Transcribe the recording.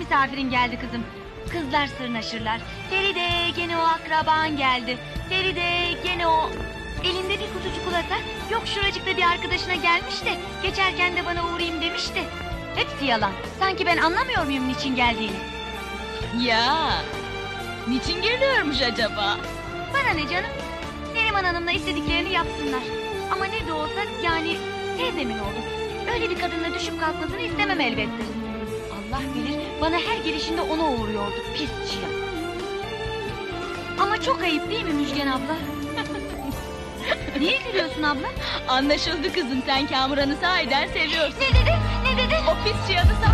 misafirin geldi kızım. Kızlar sırnaşırlar. Feride gene o akraban geldi. Feride gene o... Elinde bir kutu çikolata. Yok şuracıkta bir arkadaşına gelmiş de... Geçerken de bana uğrayayım demişti. Hepsi yalan. Sanki ben anlamıyor muyum niçin geldiğini? Ya. Niçin geliyormuş acaba? Bana ne canım? Neriman Hanım'la istediklerini yapsınlar. Ama ne de olsa yani teyzemin oğlu. Öyle bir kadınla düşüp kalkmasını istemem elbette. Allah bilir bana her gelişinde ona uğruyordu pis çıyan. Ama çok ayıp değil mi Müjgan abla? Niye gülüyorsun abla? Anlaşıldı kızım sen Kamuran'ı sahiden seviyorsun. Ne dedi? Ne dedi? O pis çıyanı sahiden.